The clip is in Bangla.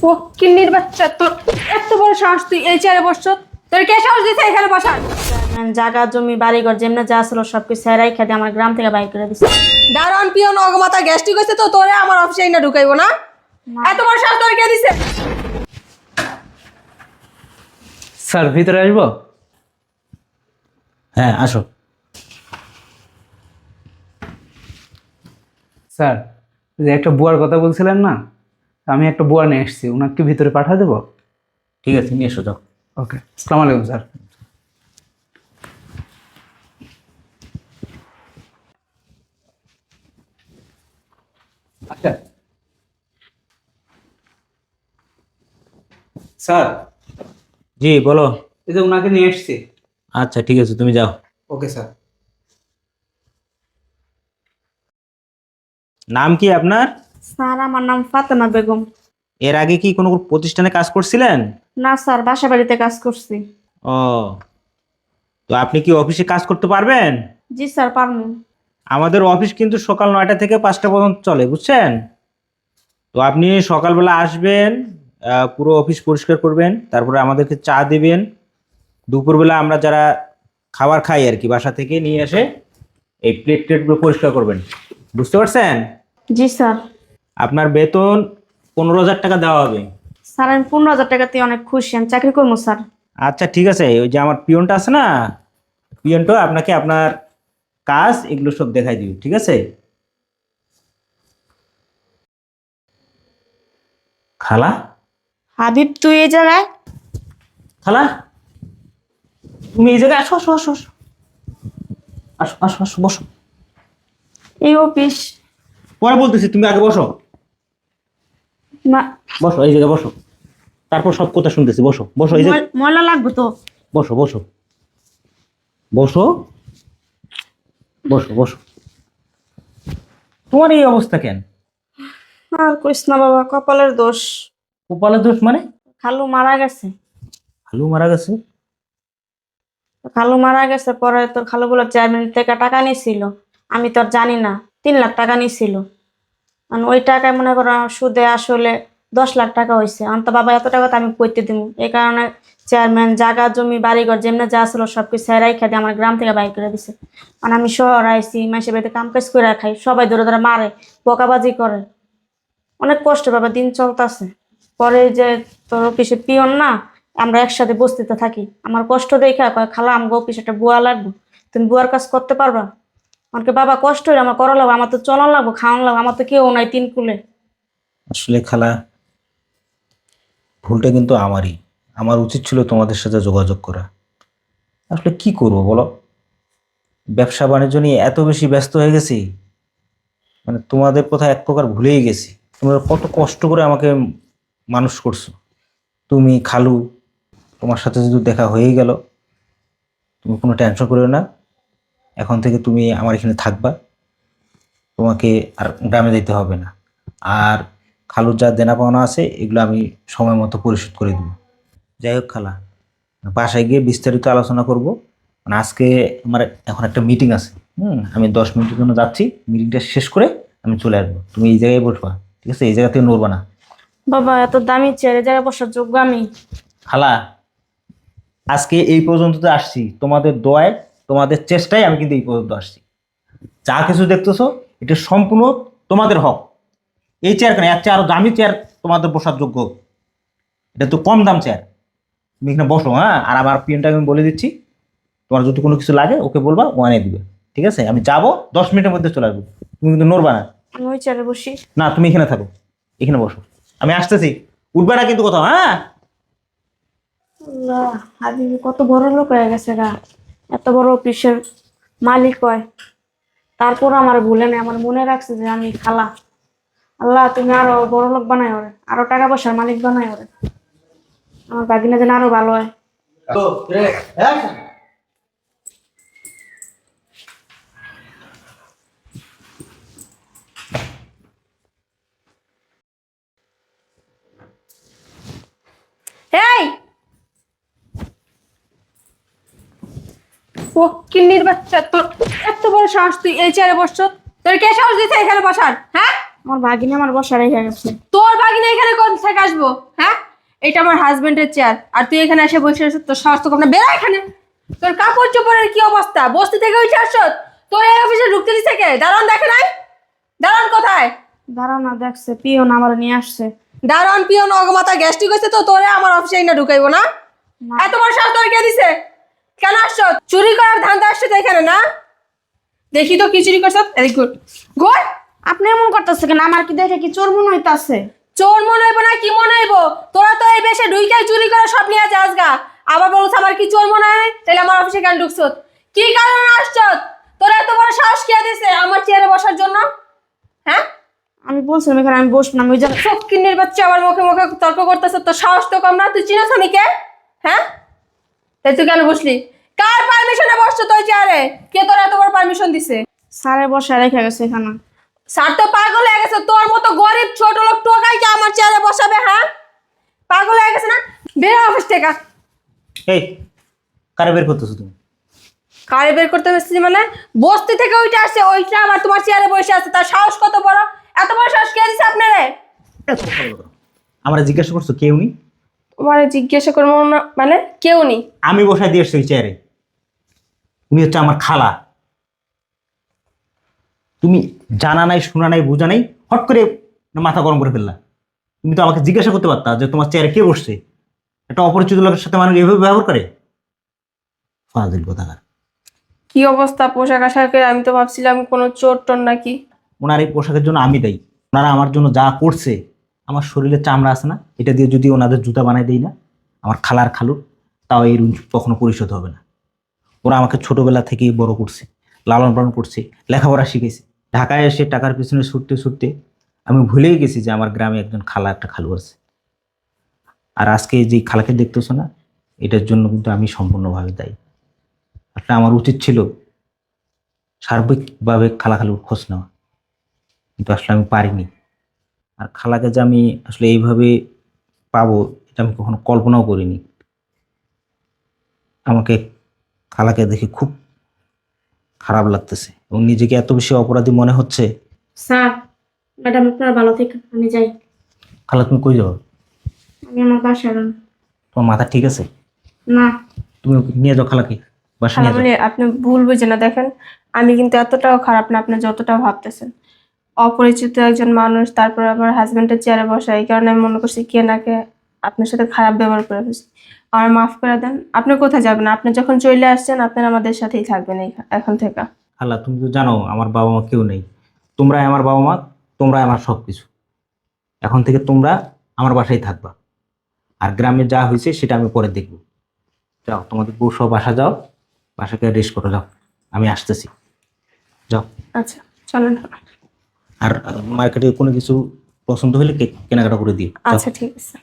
ফকিন্নির বাচ্চা তোর এত বড় সাহস তুই এই চেয়ারে বসছ? তোর কে সাহস দিছে এখানে বসার? জায়গা জমি বাড়িঘর যেমনি যা ছিল সব কিছু সেরাই খেতে আমার গ্রাম থেকে বাইর করে দিছে। পিয়ন অগমাতা গ্যাস্ট্রিক হয়েছে তো তোরে আমার অফিসে না ঢুকাইবো না? এত বড় সাহস তোর কে দিছে? স্যার ভিতরে আসব? হ্যাঁ আসো। স্যার যে একটা বুয়ার কথা বলছিলেন না? আমি একটা বুয়া নিয়ে এসেছি ওনাকে ভিতরে পাঠা দেবো? ঠিক আছে নিয়ে এসো যাও। ওকে আসসালামু আলাইকুম স্যার। আচ্ছা। স্যার। জি বলো। এই যে ওনাকে নিয়ে এসেছি আচ্ছা ঠিক আছে তুমি যাও। Okay sir. নাম কি আপনার? স্যার আমার নাম ফাতেমা বেগম। এর আগে কি কোনো প্রতিষ্ঠানে কাজ করছিলেন? না স্যার বাসা বাড়িতে কাজ করছি। ও তো আপনি কি অফিসে কাজ করতে পারবেন? জি স্যার পারব। আমাদের অফিস কিন্তু সকাল নয়টা থেকে পাঁচটা পর্যন্ত চলে বুঝছেন? তো আপনি সকালবেলা আসবেন পুরো অফিস পরিষ্কার করবেন তারপরে আমাদেরকে চা দিবেন। দুপুরবেলা আমরা যারা খাবার খাই আর কি বাসা থেকে নিয়ে এসে এই প্লেট টেটগুলো পরিষ্কার করবেন। বুঝতে পারছেন? জি স্যার। আপনার বেতন পনেরো হাজার টাকা দেওয়া হবে। স্যার আমি পনেরো হাজার টাকাতে অনেক খুশি আমি চাকরি করব স্যার। আচ্ছা ঠিক আছে ওই যে আমার পিয়নটা আছে না পিয়নটা আপনাকে আপনার কাজ এগুলো সব দেখাই দিবে ঠিক আছে? খালা? হাবিব তুই এই জায়গায়? খালা? তুমি এই জায়গায় আসো আসো আসো আসো। আসো আসো আসো বসো। এই অফিস। পরে বলতেছি তুমি আগে বসো। না বসো এই জায়গায় বসো। তারপর সব কথা শুনতেছি বসো বসো এই জায়গায় ময়লা লাগবে তো। বসো বসো। বসো বসো বসো। তোমার এই অবস্থা কেন? আর কইস না বাবা কপালের দোষ। কপালের দোষ মানে? খালু মারা গেছে। খালু মারা গেছে? খালু মারা গেছে পরে তোর খালু বলে চেয়ারম্যান থেকে টাকা নিয়েছিল আমি তো আর জানি না তিন লাখ টাকা নিয়েছিল আর ওই টাকায় মনে করো সুদে আসলে দশ লাখ টাকা হয়েছে আমার তো, বাবা, এত টাকা তো আমি করতে দিব এই কারণে চেয়ারম্যান জায়গা জমি, বাড়িঘর, যেমনি যা ছিল সব কিছু সেরাই খেতে আমার গ্রাম থেকে বাইর করে দিছে। মানে আমি শহর আইসি মাসে বাড়িতে কাম কাজ করে খাই, সবাই ধরে ধরে মারে, বকাবাজি করে। অনেক কষ্ট বাবা, দিন চলতেছে। পরে যে তোর অফিসে পিয়ন না, আমরা একসাথে বস্তিতে থাকি। আমার কষ্ট দেখে খালা আমগো অফিসে একটা বুয়া লাগবে। তুমি বুয়ার কাজ করতে পারবা? আমাকে বাবা কষ্ট হলে আমার করা লাগবে, আমার তো চলন লাগবো খাওয়ান লাগবো, আমার তো কেউ নাই তিন কুলে। আসলে খালা, ভুলটা কিন্তু আমারই। আমার উচিত ছিল তোমাদের সাথে যোগাযোগ করা। আসলে কি করব বলো? ব্যবসা বাণিজ্য নিয়ে এত বেশি ব্যস্ত হয়ে গেছি মানে তোমাদের কথা এক প্রকার ভুলেই গেছি। তোমরা কত কষ্ট করে আমাকে মানুষ করছ। তুমি, খালু, তোমার সাথে যদি দেখা হয়েই গেল, তুমি কোনো টেনশন করো না। এখন থেকে তুমি আমার এখানে থাকবা। তোমাকে আর গ্রামে যেতে হবে না। আর খালুর যা দেনা পাওনা আছে এগুলো আমি সময় মতো পরিশোধ করে দেবো। যাই হোক খালা বাসায় গিয়ে বিস্তারিত আলোচনা করব। মানে আজকে আমার এখন একটা মিটিং আছে হুম? আমি দশ মিনিটের জন্য যাচ্ছি। মিটিংটা শেষ করে আমি চলে আসব। তুমি এই জায়গায় বসবা ঠিক আছে? এই জায়গা থেকে নড়বা না। বাবা এত দামি চেয়ারে জায়গায় বসার যোগ্য আমি? খালা আজকে এই পর্যন্ত তো আসছি। তোমাদের দোয়ায় তোমাদের চেষ্টায় আমি কিন্তু এই পর্যন্ত আসছি। যা কিছু দেখতেছো এটা সম্পূর্ণ তোমাদের হক। এই চেয়ার কেন? এক চেয়ার আরও দামি চেয়ার তোমাদের বসার যোগ্য। এটা তো কম দাম চেয়ার তুমি এখানে বসো হ্যাঁ? আর আমার পিএনটাকে আমি বলে দিচ্ছি তোমার যদি কোনো কিছু লাগে ওকে বলবা ও এনে দিবে। ঠিক আছে? আমি যাব দশ মিনিটের মধ্যে চলে আসব। তুমি কিন্তু নড়বা না। আমি ওই চেয়ারে বসি। না তুমি এখানে থাকো। এখানে বসো। আমি আসতেছি। উঠবে না কিন্তু কোথাও হ্যাঁ? কত বড় লোক হয়ে গেছে গা। এত বড় অফিসের মালিক হয়। তারপর আমার ভুলে নেই, আমার মনে রাখছে যে আমি খালা। আল্লাহ, তুমি আরও বড় লোক বানাই ওরে, আরও টাকা পয়সার মালিক বানাই ওরে। আমার বাগিনা যেন আরও ভালো হয় এই ফকিন্নির বাচ্চা তোর এত বড় সাহস তুই এই চেয়ারে বসছ? তোর কে সাহস দিছে এখানে বসার হ্যাঁ? আমার ভাগিনা আমার বসা রেখে গেছে। তোর বাগিনা এখানে কোন থেকে আসব হ্যাঁ? এটা আমার হাজবেন্ডের চেয়ার আর তুই এখানে এসে বসে আছিস তোর সাহস তো কম না। বেড়া এখানে। তোর কাপড় চোপড়ের কি অবস্থা? বস্তি থেকে উঠে আসছ? তোর এই অফিসে ঢুকতে দিচ্ছে কে? দারোয়ান দেখে নাই? দারোয়ান কোথায়? দাঁড়াও না দেখছে পিয়ন আমার নিয়ে আসছে। দারোয়ান পিয়ন অগমাতা গ্যাস্ট্রিক হয়েছে তো তোরে আমার অফিসে না ঢুকাইবো না? না। এত বড় সাহস তোর কে দিছে? কেন আসছ? চুরি করার ধান্দা আসছে তো এখানে না? দেখি তো কি চুরি করছ। Very good. গুড? আপনি এমন করতেছে কেন? আমার কি দেখে কি চোর মনে হইতাছে? চোর মনে হইব না কি মনে হইব? তোরা তো এই বেশে ঢুইকাই চুরি করে সব নিয়ে যাস গা। আবার বলছ আমার কি চোর মনে হয়? তাহলে আমার অফিসে কেন ঢুকছ? কি কারণে আসছ? তোরা এত বড় সাহস কে দিছে আমার চেয়ারে বসার জন্য? হ্যাঁ? আমি বলছিলাম এখানে আমি বসবো না ওই জায়গায় ফকিন্নির বাচ্চা আমার মুখে মুখে তর্ক করতেছে তোর সাহস তো কম না তুই চিনিস আমি কে? হ্যাঁ? তাই তুই কেন বসলি? কার পারমিশনে বসছো তুই চেয়ারে কে তোর এত বড় পারমিশন দিছে? সারে বসে রেখে গেছে এখানে। স্যার তো পাগল হয়ে গেছে তোর মতো গরিব ছোট লোক টোকাই কি আমার চেয়ারে বসাবে হ্যাঁ? পাগল হয়ে গেছে না? বের হ অফিস থেকে। এই কারে বের করতেছো তুমি? কারে বের করতে পেরেছি মানে? বস্তি থেকে ওইটা আসছে ওইটা আবার তোমার চেয়ারে বসে আছে তার সাহস কত বড়? এত বড় সাহস কে দিছে আপনারে? আমরা জিজ্ঞাসা করছ কে উনি? তোমার জিজ্ঞাসা করব না মানে কেউ নেই। আমি বসাই দিয়ে এসছি চেয়ারে উনি হচ্ছে আমার খালা। তুমি জানা নাই শোনা নাই বোঝা নাই হট করে মাথা গরম করে ফেললা। তুমি তো আমাকে জিজ্ঞাসা করতে পারতা যে তোমার চেয়ারে কে বসছে। একটা অপরিচিত লোকের সাথে মানুষ এভাবে ব্যবহার করে? ফাজিল কোথাকার। কি অবস্থা পোশাক আশাকের? আমি তো ভাবছিলাম কোনো চোর টোর নাকি। ওনার এই পোশাকের জন্য আমি দেই ওনারা আমার জন্য যা করছে আমার শরীরে চামড়া আছে না, এটা দিয়ে যদি ওনাদের জুতা বানাই দেই না, আমার খালার খালুর তাও এই ঋণ কখনো পরিশোধ হবে না। ওরা আমাকে ছোটবেলা থেকেই বড় করছে, লালন পালন করছে, লেখাপড়া শিখেছে। ঢাকায় এসে টাকার পিছনে ছুটতে ছুটতে আমি ভুলেই গেছি যে আমার গ্রামে একজন খালা একটা খালু আছে। আর আজকে যে খালাকে দেখতেছো না, এটার জন্য কিন্তু আমি সম্পূর্ণভাবে দায়ী। আসলে আমার উচিত ছিল সার্বিকভাবে খালা খালুর খোঁজ নেওয়া, কিন্তু আসলে আমি পারিনি। আর খালাকে যে আমি আসলে এইভাবে পাবো এটা আমি কখনো কল্পনাও করিনি। আমাকে খালাকে দেখে খুব খারাপ লাগতেছে এবং নিজেকে এত বেশি অপরাধী মনে হচ্ছে। স্যার ম্যাডাম আপনার ভালো থেকে আমি যাই। খালা তুমি কই যাও? আমি আমার বাসায় তোমার মাথা ঠিক আছে? না। তুমি নিয়ে যাও খালাকে বাসা নিয়ে যাও। আপনি ভুল বুঝে না দেখেন আমি কিন্তু এতটাও খারাপ না আপনি যতটা ভাবতেছেন। অপরিচিত একজন মানুষ তারপর আবার হাজব্যান্ডের চেয়ারে বসা এই কারণে আমি মনে করছি কে না কে আপনার সাথে খারাপ ব্যবহার করে ফেলছি। আমার মাফ করে দেন আপনি কোথায় যাবেন? আপনি যখন চলে আসছেন আপনার আমাদের সাথেই থাকবেন এখন থেকে। আল্লাহ তুমি তো জানো আমার বাবা মা কেউ নেই। তোমরাই আমার বাবা মা তোমরা আমার সব কিছু এখন থেকে তোমরা আমার বাসায় থাকবা। আর গ্রামে যা হয়েছে সেটা আমি পরে দেখব। যাও তোমাদের বউ সব বাসা যাও বাসাকে রেস্ট করো যাও। আমি আসতেছি। যাও। আচ্ছা চলেন। আর মার্কেটে কোনো কিছু পছন্দ হলে কেনাকাটা করে দিও। আচ্ছা ঠিক আছে।